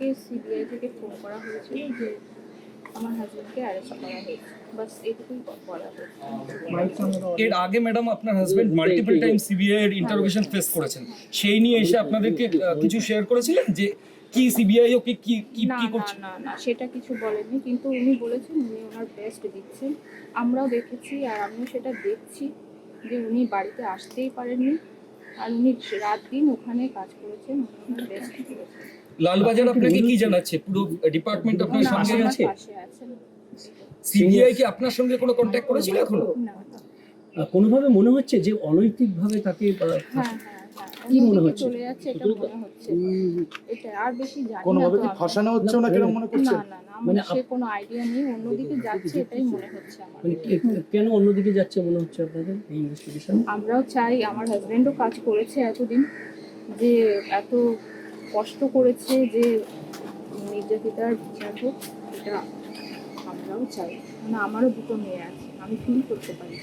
আমাকে সিবিআই থেকে ফোন করা হয়েছিল যে আমার হাজবেন্ডকে অ্যারেস্ট করা হয়েছে। বাস এটুকুই বলা হয়েছে এর আগে ম্যাডাম আপনার হাজবেন্ড মাল্টিপল টাইম সিবিআই এর ইন্টারোগেশন ফেস করেছেন। সেই নিয়ে এসে আপনাদেরকে কিছু শেয়ার করেছিলেন যে কি সিবিআই ওকে কি কি কি না করছে? না না সেটা কিছু বলেনি কিন্তু উনি বলেছেন উনি ওনার বেস্ট দিচ্ছেন। আমরাও দেখেছি আর আমিও সেটা দেখছি যে উনি বাড়িতে আসতেই পারেননি। আর উনি রাত দিন ওখানে কাজ করেছেন উনি ওনার বেস্ট করেছেন লালবাজার আপনাকে কি জানাচ্ছে? পুরো ডিপার্টমেন্ট আপনার না, সঙ্গে আছে? সিবিআই কি আপনার সঙ্গে কোনো কন্ট্যাক্ট করেছিল এখনও? না না। কোনোভাবে মনে হচ্ছে যে অনৈতিকভাবে তাকে হ্যাঁ হ্যাঁ হ্যাঁ। কি মনে হচ্ছে? চলে যাচ্ছে এটা মনে হচ্ছে এটা আর বেশি জানি না কোনোভাবে কি। ফাঁসানো হচ্ছে ওনাকে এরকম মনে না করছেন? না না মানে সে কোনো আইডিয়া নেই অন্যদিকে যাচ্ছে এটাই মনে হচ্ছে আমার। মানে কেন অন্যদিকে যাচ্ছে মনে হচ্ছে আপনাদের এই ইনভেস্টিগেশন আমরাও চাই আমার হাজবেন্ডও কাজ করেছে এতদিন যে এত কষ্ট করেছে যে নির্যাতিতার বিচার হোক এটা আমরাও চাই। মানে আমারও দুটো মেয়ে আছে, আমি ফিল করতে পারি।